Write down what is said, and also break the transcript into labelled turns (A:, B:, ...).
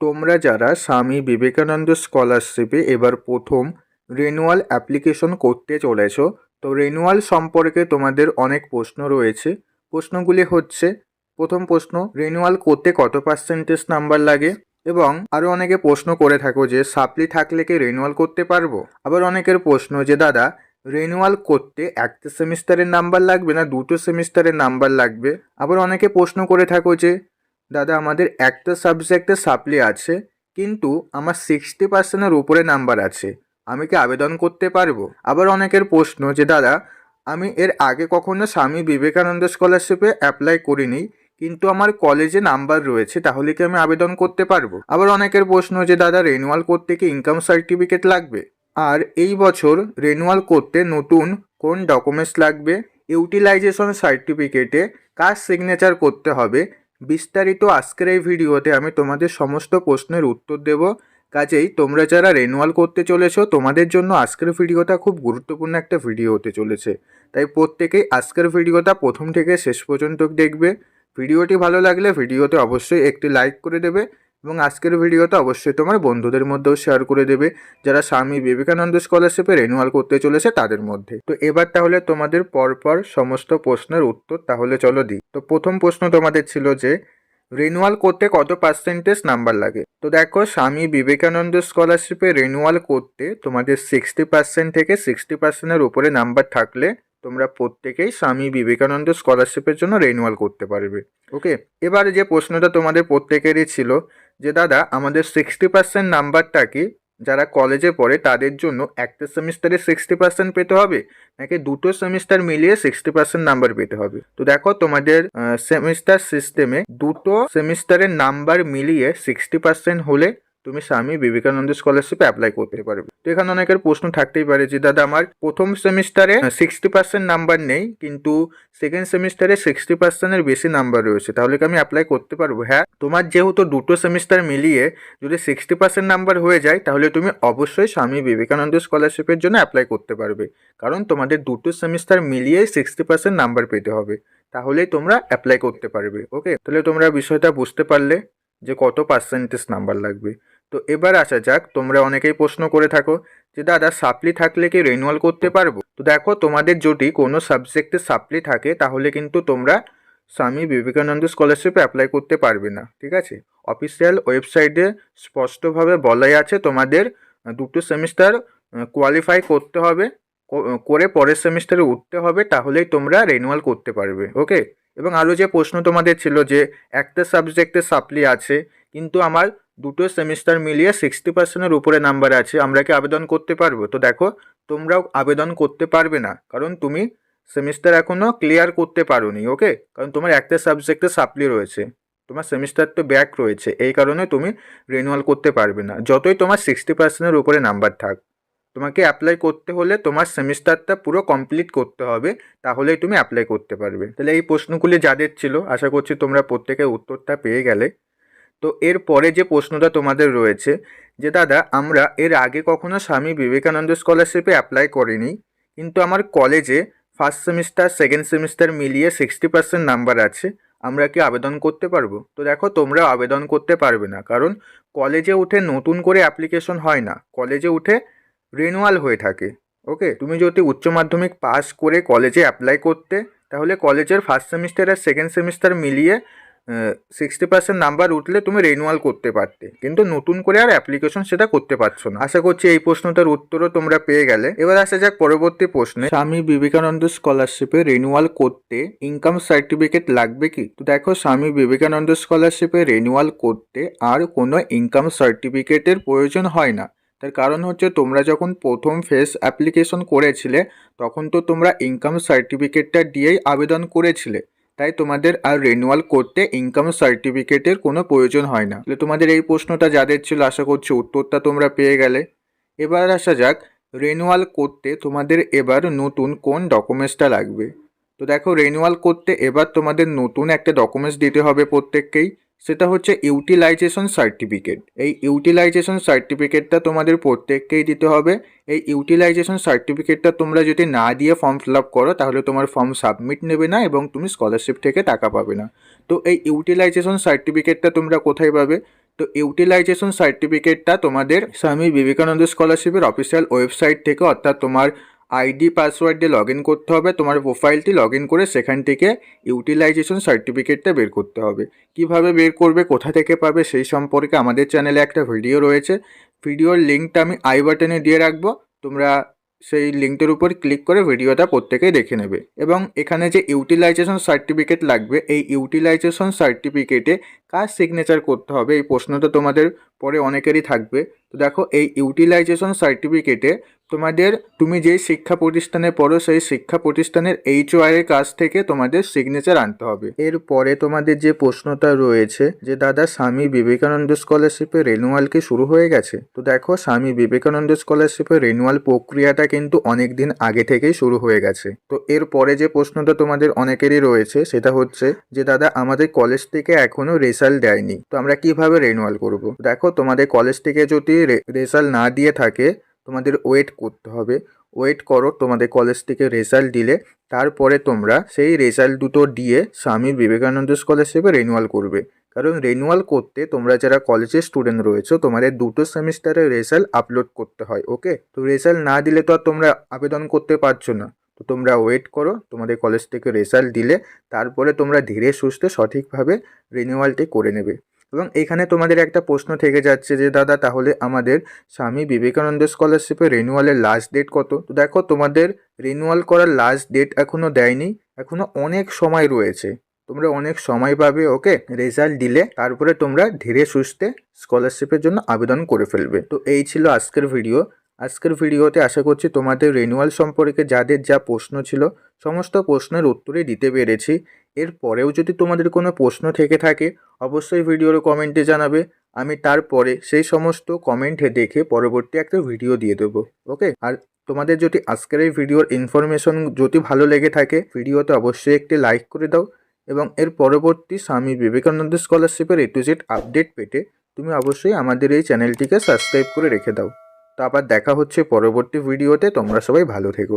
A: তোমরা যারা স্বামী বিবেকানন্দ স্কলারশিপে এবার প্রথম রেনুয়াল অ্যাপ্লিকেশন করতে চলেছ, তো রেনুয়াল সম্পর্কে তোমাদের অনেক প্রশ্ন রয়েছে। প্রশ্নগুলি হচ্ছে, প্রথম প্রশ্ন রেনুয়াল করতে কত পার্সেন্টেজ নাম্বার লাগে? এবং আরও অনেকে প্রশ্ন করে থাকো যে, সাপ্লি থাকলে কি রেনুয়াল করতে পারব? আবার অনেকের প্রশ্ন যে, দাদা রেনুয়াল করতে একটা সেমিস্টারের নাম্বার লাগবে না, দুটো সেমিস্টারের নাম্বার লাগবে? আবার অনেকে প্রশ্ন করে থাকো যে দাদা, আমাদের একটা সাবজেক্টে সাপ্লি আছে, কিন্তু আমার সিক্সটি পার্সেন্টের উপরে নাম্বার আছে। আমি কি আবেদন করতে পারব? আবার অনেকের প্রশ্ন যে, দাদা, আমি এর আগে কখনো স্বামী বিবেকানন্দ স্কলারশিপে অ্যাপ্লাই করিনি, কিন্তু আমার কলেজে নাম্বার রয়েছে, তাহলে কি আমি আবেদন করতে পারব? আবার অনেকের প্রশ্ন যে, দাদা রেনুয়াল করতে কি ইনকাম সার্টিফিকেট লাগবে? আর এই বছর রেনুয়াল করতে নতুন কোন ডকুমেন্টস লাগবে? ইউটিলাইজেশন সার্টিফিকেটে কার সিগনেচার করতে হবে? বিস্তারিত আজকের এই ভিডিওতে আমি তোমাদের সমস্ত প্রশ্নের উত্তর দেব। কাজেই তোমরা যারা রেনুয়াল করতে চলেছো, তোমাদের জন্য আজকের ভিডিওটা খুব গুরুত্বপূর্ণ একটা ভিডিও হতে চলেছে। তাই প্রত্যেকেই আজকের ভিডিওটা প্রথম থেকে শেষ পর্যন্ত দেখবে। ভিডিওটি ভালো লাগলে ভিডিওতে অবশ্যই একটি লাইক করে দেবে। এবং আজকের ভিডিওটা অবশ্যই তোমার বন্ধুদের মধ্যেও শেয়ার করে দেবে, যারা স্বামী বিবেকানন্দ স্কলারশিপে রেনুয়াল করতে চলেছে তাদের মধ্যে। তো এবার তাহলে তোমাদের পরপর সমস্ত প্রশ্নের উত্তর তাহলে চলো দিই। তো প্রথম প্রশ্ন তোমাদের ছিল যে রেনুয়াল করতে কত পার্সেন্টেজ নাম্বার লাগে? তো দেখো, স্বামী বিবেকানন্দ স্কলারশিপে রেনুয়াল করতে তোমাদের সিক্সটি পার্সেন্ট থেকে সিক্সটি পার্সেন্টের উপরে নাম্বার থাকলে তোমরা প্রত্যেকেই স্বামী বিবেকানন্দ স্কলারশিপের জন্য রেনুয়াল করতে পারবে। ওকে এবার যে প্রশ্নটা তোমাদের প্রত্যেকেরই ছিল যে দাদা, আমাদের সিক্সটি পার্সেন্ট নাম্বারটা কি? যারা কলেজে পড়ে, তাদের জন্য একটা সেমিস্টারে সিক্সটি পার্সেন্ট পেতে হবে? নাকি দুটো সেমিস্টার মিলিয়ে সিক্সটি পার্সেন্ট নাম্বার পেতে হবে? তো দেখো, তোমাদের সেমিস্টার সিস্টেমে দুটো সেমিস্টারের নাম্বার মিলিয়ে সিক্সটি পার্সেন্ট হলে তুমি স্বামী বিবেকানন্দ স্কলারশিপে অ্যাপ্লাই করতে পারবে। তো এখানে অনেকের প্রশ্ন থাকতেই পারে যে, দাদা, আমার প্রথম সেমিস্টারে সিক্সটি পার্সেন্ট নাম্বার নেই, কিন্তু সেকেন্ড সেমিস্টারে সিক্সটি পার্সেন্টের বেশি নাম্বার রয়েছে। তাহলে কি আমি অ্যাপ্লাই করতে পারব? হ্যাঁ তোমার যেহেতু দুটো সেমিস্টার মিলিয়ে যদি সিক্সটি পার্সেন্ট নাম্বার হয়ে যায়, তাহলে তুমি অবশ্যই স্বামী বিবেকানন্দ স্কলারশিপের জন্য অ্যাপ্লাই করতে পারবে। কারণ তোমাদের দুটো সেমিস্টার মিলিয়েই সিক্সটি পার্সেন্ট নাম্বার পেতে হবে। তাহলেই তোমরা অ্যাপ্লাই করতে পারবে ওকে তাহলে তোমরা বিষয়টা বুঝতে পারলে যে কত পার্সেন্টেজ নাম্বার লাগবে। তো এবার আসা যাক, তোমরা অনেকেই প্রশ্ন করে থাকো যে, দাদা সাপ্লি থাকলে কি রেনুয়াল করতে পারব? তো দেখো, তোমাদের যদি কোনো সাবজেক্টে সাপ্লি থাকে, তাহলে কিন্তু তোমরা স্বামী বিবেকানন্দ স্কলারশিপে অ্যাপ্লাই করতে পারবে না, ঠিক আছে? অফিসিয়াল ওয়েবসাইটে স্পষ্টভাবে বলাই আছে, তোমাদের দুটো সেমিস্টার কোয়ালিফাই করতে হবে করে পরের সেমিস্টারে উঠতে হবে, তাহলেই তোমরা রেনুয়াল করতে পারবে ওকে এবং আরও যে প্রশ্ন তোমাদের ছিল যে, একটা সাবজেক্টে সাপ্লি আছে, কিন্তু আমার দুটো সেমিস্টার মিলিয়ে সিক্সটি পার্সেন্টের উপরে নাম্বার আছে, আমরা কি আবেদন করতে পারব? তো দেখো, তোমরাও আবেদন করতে পারবে না, কারণ তুমি সেমিস্টার এখনও ক্লিয়ার করতে পারোনি ওকে কারণ তোমার একটা সাবজেক্টে সাপ্লি রয়েছে, তোমার সেমিস্টার তো ব্যাক রয়েছে, এই কারণে তুমি রিনুয়াল করতে পারবে না, যতই তোমার সিক্সটি পার্সেন্টের উপরে নাম্বার থাক। তোমাকে অ্যাপ্লাই করতে হলে তোমার সেমিস্টারটা পুরো কমপ্লিট করতে হবে, তাহলেই তুমি অ্যাপ্লাই করতে পারবে। তাহলে এই প্রশ্নগুলি যাদের ছিল, আশা করছি তোমরা প্রত্যেকের উত্তরটা পেয়ে গেলে। তো এর পরে যে প্রশ্নটা তোমাদের রয়েছে, যে দাদা, আমরা এর আগে কখনো স্বামী বিবেকানন্দ স্কলারশিপে অ্যাপ্লাই করিনি, কিন্তু আমার কলেজে ফার্স্ট সেমিস্টার সেকেন্ড সেমিস্টার মিলিয়ে সিক্সটি পার্সেন্ট নাম্বার আছে, আমরা কি আবেদন করতে পারব? তো দেখো, তোমরা আবেদন করতে পারবে না, কারণ কলেজে উঠে নতুন করে অ্যাপ্লিকেশন হয় না কলেজে উঠে রিনুয়াল হয়ে থাকে ওকে তুমি যদি উচ্চ মাধ্যমিক পাস করে কলেজে অ্যাপ্লাই করতে, তাহলে কলেজের ফার্স্ট সেমিস্টার আর সেকেন্ড সেমিস্টার মিলিয়ে সিক্সটি পার্সেন্ট নাম্বার উঠলে তুমি রিনুয়াল করতে পারতে। কিন্তু নতুন করে আর অ্যাপ্লিকেশন সেটা করতে পারছ না। আশা করছি এই প্রশ্নটার উত্তরও তোমরা পেয়ে গেলে। এবার আসা যাক পরবর্তী প্রশ্নে। স্বামী বিবেকানন্দ স্কলারশিপে রিনুয়াল করতে ইনকাম সার্টিফিকেট লাগবে কি? তো দেখো, স্বামী বিবেকানন্দ স্কলারশিপে রিনুয়াল করতে আর কোনো ইনকাম সার্টিফিকেটের প্রয়োজন হয় না। তার কারণ হচ্ছে, তোমরা যখন প্রথম ফেস অ্যাপ্লিকেশন করেছিলে, তখন তো তোমরা ইনকাম সার্টিফিকেটটা দিয়েই আবেদন করেছিলে। তাই তোমাদের আর রেনুয়াল করতে ইনকাম সার্টিফিকেটের কোনো প্রয়োজন হয় না। তাহলে তোমাদের এই প্রশ্নটা যাদের ছিল, আশা করছি উত্তরটা তোমরা পেয়ে গেলে। এবার আসা যাক রেনুয়াল করতে তোমাদের এবার নতুন কোন ডকুমেন্টসটা লাগবে? তো দেখো রেনুয়াল করতে এবার তোমাদের নতুন একটা ডকুমেন্টস দিতে হবে প্রত্যেককেই। সেটা হচ্ছে ইউটিলাইজেশন সার্টিফিকেট এই ইউটিলাইজেশন সার্টিফিকেটটা তোমাদের প্রত্যেককেই দিতে হবে। এই ইউটিলাইজেশন সার্টিফিকেটটা তোমরা যদি না দিয়ে ফর্ম ফিল আপ করো, তাহলে তোমার ফর্ম সাবমিট নেবে না এবং তুমি স্কলারশিপ থেকে টাকা পাবে না। তো এই ইউটিলাইজেশন সার্টিফিকেটটা তোমরা কোথায় পাবে? তো ইউটিলাইজেশন সার্টিফিকেটটা তোমাদের স্বামী বিবেকানন্দ স্কলারশিপের অফিসিয়াল ওয়েবসাইট থেকে, অর্থাৎ তোমার আইডি, পাসওয়ার্ড দিয়ে লগ ইন করতে হবে। তোমার প্রোফাইলটি লগ ইন করে সেখান থেকে ইউটিলাইজেশন সার্টিফিকেটটা বের করতে হবে। কীভাবে বের করবে, কোথা থেকে পাবে, সেই সম্পর্কে আমাদের চ্যানেলে একটা ভিডিও রয়েছে। ভিডিওর লিঙ্কটা আমি আই বাটনে দিয়ে রাখব। তোমরা সেই লিঙ্কটার উপর ক্লিক করে ভিডিওটা প্রত্যেকেই দেখে নেবে। এবং এখানে যে ইউটিলাইজেশন সার্টিফিকেট লাগবে, এই ইউটিলাইজেশন সার্টিফিকেটে কার সিগনেচার করতে হবে, এই প্রশ্নটা তোমাদের পরে অনেকেরই থাকবে। তো দেখো, এই ইউটিলাইজেশন সার্টিফিকেটে তোমাদের, তুমি যেই শিক্ষা প্রতিষ্ঠানে পড়ো, সেই শিক্ষা প্রতিষ্ঠানের এইচ এর কাছ থেকে তোমাদের সিগনেচার আনতে হবে। এরপরে তোমাদের যে প্রশ্নটা রয়েছে, যে দাদা, স্বামী বিবেকানন্দ স্কলারশিপের রেনুয়াল কি শুরু হয়ে গেছে? তো দেখো, স্বামী বিবেকানন্দ স্কলারশিপের রেনুয়াল প্রক্রিয়াটা কিন্তু অনেক দিন আগে থেকেই শুরু হয়ে গেছে। তো এরপরে যে প্রশ্নটা তোমাদের অনেকেরই রয়েছে, সেটা হচ্ছে যে, দাদা, আমাদের কলেজ থেকে এখনও রেজাল্ট দেয়নি। তো আমরা কীভাবে রেনুয়াল করব? দেখো তোমাদের কলেজ থেকে যদি রেজাল্ট না দিয়ে থাকে, তোমাদের ওয়েট করতে হবে। ওয়েট করো, তোমাদের কলেজ থেকে রেজাল্ট দিলে, তারপরে তোমরা সেই রেজাল্ট দুটো দিয়ে স্বামী বিবেকানন্দ স্কলারশিপে রেনুয়াল করবে। কারণ রেনুয়াল করতে তোমরা যারা কলেজের স্টুডেন্ট রয়েছো, তোমাদের দুটো সেমিস্টারের রেজাল্ট আপলোড করতে হয় ওকে তো রেজাল্ট না দিলে তো আর তোমরা আবেদন করতে পারছ না। তো তোমরা ওয়েট করো, তোমাদের কলেজ থেকে রেজাল্ট দিলে, তারপরে তোমরা ধীরে সুস্থে সঠিকভাবে রিনিউয়ালটি করে নেবে। এবং এখানে তোমাদের একটা প্রশ্ন থেকে যাচ্ছে যে, দাদা, তাহলে আমাদের স্বামী বিবেকানন্দ স্কলারশিপের রেনুয়ালের লাস্ট ডেট কত? তো দেখো, তোমাদের রেনুয়াল করার লাস্ট ডেট এখনও দেয়নি এখনও অনেক সময় রয়েছে। তোমরা অনেক সময় পাবে, ওকে? রেজাল্ট দিলে, তারপরে তোমরা ধীরে সুস্থে স্কলারশিপের জন্য আবেদন করে ফেলবে। তো এই ছিল আজকের ভিডিও আজকের ভিডিওতে আশা করছি তোমাদের রিনিউয়াল সম্পর্কে যাদের যা প্রশ্ন ছিল, সমস্ত প্রশ্নের উত্তরই দিতে পেরেছি। এরপরেও যদি তোমাদের কোনো প্রশ্ন থেকে থাকে, অবশ্যই ভিডিওর কমেন্টে জানাবে। আমি তারপরে সেই সমস্ত কমেন্টে দেখে পরবর্তী একটা ভিডিও দিয়ে দেবো ওকে আর তোমাদের যদি আজকের এই ভিডিওর ইনফরমেশন যদি ভালো লেগে থাকে, ভিডিওতে অবশ্যই একটি লাইক করে দাও এবং এর পরবর্তী স্বামী বিবেকানন্দ স্কলারশিপের এ টু জেড আপডেট পেতে তুমি অবশ্যই আমাদের এই চ্যানেলটিকে সাবস্ক্রাইব করে রেখে দাও। তো আবার দেখা হচ্ছে পরবর্তী ভিডিওতে তোমরা সবাই ভালো থেকো।